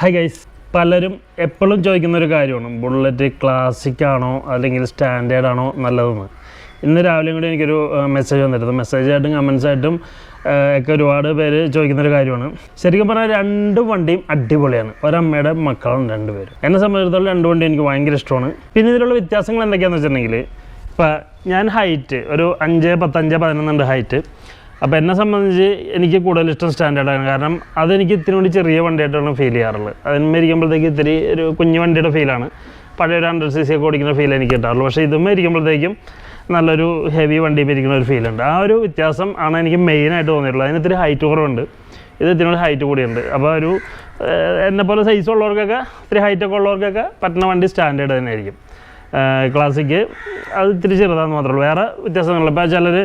Hi guys പലരും എപ്പോഴും ചോദിക്കുന്ന ഒരു കാര്യമാണ്. ബുള്ളറ്റ് ക്ലാസിക് ആണോ? അല്ലെങ്കിൽ സ്റ്റാൻഡേർഡ് ആണോ? നല്ലതെന്ന്. ഇന്ന് രാവിലെയും കൂടി എനിക്കൊരു മെസ്സേജ് വന്നിരുന്നു മെസ്സേജായിട്ടും കമൻസ് ആയിട്ടും ആ, ഒക്കെ ഒരുപാട് പേര് ചോദിക്കുന്ന ഒരു കാര്യമാണ്. ശരിക്കും പറഞ്ഞാൽ രണ്ട് വണ്ടിയും അടിപൊളിയാണ്. ഒരമ്മയുടെ മക്കളാണ് രണ്ടുപേരും എന്നെ സംബന്ധിച്ചിടത്തോളം രണ്ട് വണ്ടി എനിക്ക് ഭയങ്കര ഇഷ്ടമാണ്. പിന്നെ ഇതിലുള്ള വ്യത്യാസങ്ങൾ എന്തൊക്കെയാണെന്ന് വെച്ചിട്ടുണ്ടെങ്കിൽ ഇപ്പം ഞാൻ ഹൈറ്റ് ഒരു അഞ്ച് പത്തഞ്ച് പതിനൊന്നുണ്ട് ഹൈറ്റ് അപ്പോൾ എന്നെ സംബന്ധിച്ച് എനിക്ക് കൂടുതൽ ഇഷ്ടം സ്റ്റാൻഡേർഡാണ് കാരണം അതെനിക്ക് ഇത്തിരി കൂടി ചെറിയ വണ്ടിയായിട്ടാണ് ഫീൽ ചെയ്യാറുള്ളത്. അതിന്മേരിക്കുമ്പോഴത്തേക്ക് ഇത്തിരി ഒരു കുഞ്ഞു വണ്ടിയുടെ ഫീലാണ് പഴയ ഒരു ഹൺഡ്രഡ് സി സി ഒക്കെ ഓടിക്കുന്ന ഫീൽ എനിക്ക് കിട്ടാറുള്ളൂ. പക്ഷേ ഇതുമ്മേ ഇരിക്കുമ്പോഴത്തേക്കും നല്ലൊരു ഹെവി വണ്ടി ഇരിക്കുന്ന ഒരു ഫീലുണ്ട് ആ ഒരു വ്യത്യാസം ആണ് എനിക്ക് മെയിനായിട്ട് തോന്നിയിട്ടുള്ളത്. അതിന് ഇത്തിരി ഹൈറ്റ് കുറവുണ്ട്. ഇത് ഇത്തിരി ഹൈറ്റ് കൂടിയുണ്ട്. അപ്പോൾ ഒരു എന്നെപ്പോലെ സൈസ് ഉള്ളവർക്കൊക്കെ ഇത്തിരി ഹൈറ്റൊക്കെ ഉള്ളവർക്കൊക്കെ പറ്റുന്ന വണ്ടി സ്റ്റാൻഡേർഡ് തന്നെ ആയിരിക്കും ക്ലാസിക്ക് അത് ഇത്തിരി ചെറുതാന്ന് മാത്രമേ വേറെ വ്യത്യാസങ്ങളില്ല ഇപ്പോൾ ചിലർ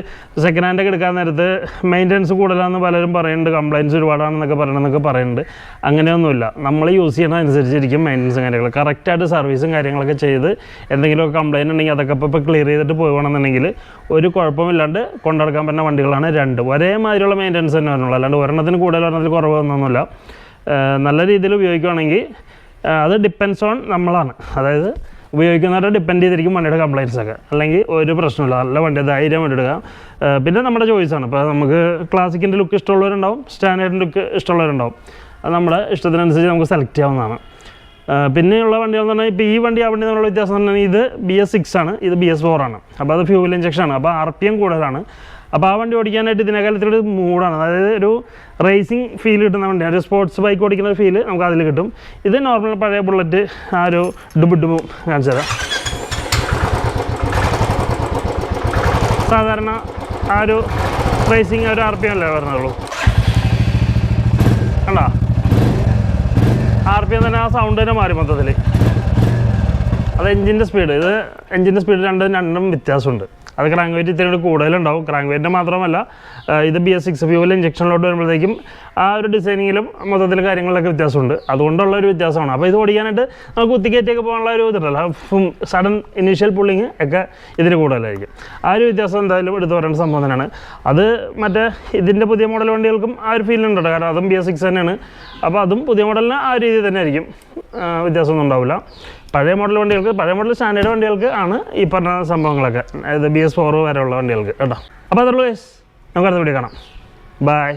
സെക്കൻഡ് ഹാൻഡൊക്കെ എടുക്കാൻ നേരത്ത് മെയിന്റനൻസ് കൂടുതലാണെന്ന് പലരും പറയുന്നുണ്ട്. കംപ്ലയിൻസ് ഒരുപാടാണെന്നൊക്കെ പറയണമെന്നൊക്കെ പറയുന്നുണ്ട്. അങ്ങനെയൊന്നുമില്ല. നമ്മൾ യൂസ് ചെയ്യുന്ന അനുസരിച്ചിരിക്കും മെയിന്റനൻസും കാര്യങ്ങൾ കറക്റ്റായിട്ട് സർവീസും കാര്യങ്ങളൊക്കെ ചെയ്ത് എന്തെങ്കിലുമൊക്കെ കംപ്ലയിന്റ് ഉണ്ടെങ്കിൽ അതൊക്കെ ഇപ്പോൾ ഇപ്പോൾ ക്ലിയർ ചെയ്തിട്ട് പോവുകയാണെന്നുണ്ടെങ്കിൽ ഒരു കുഴപ്പമില്ലാണ്ട് കൊണ്ടുനടക്കാൻ പറ്റുന്ന വണ്ടികളാണ് രണ്ട്. ഒരേമാതിരിയുള്ള മെയിന്റനൻസ് തന്നെ വരണുള്ളൂ അല്ലാണ്ട് ഒരെണ്ണത്തിന് കൂടുതൽ ഒരെണ്ണത്തിൽ കുറവൊന്നുമില്ല നല്ല രീതിയിൽ ഉപയോഗിക്കുകയാണെങ്കിൽ അത് ഡിപ്പെൻസ് ഓൺ നമ്മളാണ്. അതായത് ഉപയോഗിക്കുന്നവരെ ഡിപ്പെൻഡ് ചെയ്തിരിക്കും വണ്ടിയുടെ കംപ്ലയിൻസ് ഒക്കെ. അല്ലെങ്കിൽ ഒരു പ്രശ്നമില്ല. നല്ല വണ്ടി ധൈര്യം എടുക്കുക പിന്നെ നമ്മുടെ ചോയ്സാണ് ഇപ്പോൾ നമുക്ക് ക്ലാസിക്കിന്റെ ലുക്ക് ഇഷ്ടമുള്ളവരുണ്ടാവും. സ്റ്റാൻഡേർഡിന്റെ ലുക്ക് ഇഷ്ടമുള്ളവരുണ്ടാവും. അത് നമ്മുടെ ഇഷ്ടത്തിനനുസരിച്ച് നമുക്ക് സെലക്ട് ചെയ്യാവുന്നതാണ്. പിന്നെയുള്ള വണ്ടികൾ എന്ന് പറഞ്ഞാൽ ഇപ്പോൾ ഈ വണ്ടി ആ വണ്ടി തമ്മിലുള്ള വ്യത്യാസം എന്ന് പറഞ്ഞാൽ ഇത് ബി എസ് സിക്സ് ആണ്. ഇത് ബി എസ് ഫോർ ആണ്. അപ്പോൾ അത് ഫ്യൂവൽ ഇഞ്ചക്ഷൻ ആണ്. അപ്പോൾ ആർ പി എം കൂടുതലാണ്. അപ്പോൾ ആ വണ്ടി ഓടിക്കാനായിട്ട് ഇതിനേക്കാൾ മൂഡാണ് അതായത് ഒരു റേസിംഗ് ഫീൽ കിട്ടുന്ന വണ്ടിയാണ്. ഒരു സ്പോർട്സ് ബൈക്ക് ഓടിക്കുന്ന ഫീൽ നമുക്ക് അതിൽ കിട്ടും. ഇത് നോർമൽ പഴയ ബുള്ളറ്റ് ആ ഒരു ഡുബു ഡുബും കാണിച്ചു തരാം. സാധാരണ ആ ഒരു റേസിംഗ് ഒരു ആർ പി എം അല്ലേ വരുന്നുള്ളൂ കണ്ടോ? ആർ പി എം തന്നെ ആ സൗണ്ട് തന്നെ മാറി മൊത്തത്തിൽ അത് എൻജിന്റെ സ്പീഡ് ഇത് എൻജിന്റെ സ്പീഡ് രണ്ടും രണ്ടും വ്യത്യാസമുണ്ട്. അത് ക്രാങ്ക് വെയിറ്റ് ഇത്തിരി കൂടി കൂടുതലുണ്ടാവും. ക്രാങ്ക് വെയിറ്റിന്റെ മാത്രമല്ല ഇത് ബി എസ് സിക്സ് ഫ്യൂവൽ ഇഞ്ചക്ഷനിലോട്ട് വരുമ്പോഴത്തേക്കും ആ ഒരു ഡിസൈനിങ്ങിലും മൊത്തത്തിൽ കാര്യങ്ങളിലൊക്കെ വ്യത്യാസമുണ്ട്. അതുകൊണ്ടുള്ള ഒരു വ്യത്യാസമാണ്. അപ്പോൾ ഇത് ഓടിക്കാനായിട്ട് നമുക്ക് കുത്തിക്കയറ്റിയൊക്കെ പോകാനുള്ള ഒരു ഇതുണ്ടല്ലോ. സഡൻ ഇനീഷ്യൽ പുള്ളിങ് ഒക്കെ ഇതിന് കൂടുതലായിരിക്കും. ആ ഒരു വ്യത്യാസം എന്തായാലും എടുത്തു പറയേണ്ട സംഭവം തന്നെയാണ്. അത് മറ്റേ ഇതിന്റെ പുതിയ മോഡൽ വണ്ടികൾക്കും ആ ഒരു ഫീൽ ഉണ്ട് കാരണം അതും ബി എസ് സിക്സ് തന്നെയാണ്. അപ്പോൾ അതും പുതിയ മോഡലിന് ആ രീതി തന്നെ ആയിരിക്കും വ്യത്യാസമൊന്നും ഉണ്ടാവില്ല. പഴയ മോഡൽ വണ്ടികൾക്ക് പഴയ മോഡൽ സ്റ്റാൻഡേർഡ് വണ്ടികൾക്ക് ആണ് ഈ പറഞ്ഞ സംഭവങ്ങളൊക്കെ. അതായത് ബി എസ് ഫോർ വരെയുള്ള വണ്ടികൾക്ക് കേട്ടോ. അപ്പോൾ അതുള്ളൂ നമുക്ക് അടുത്ത വീഡിയോ കാണാം. ബൈ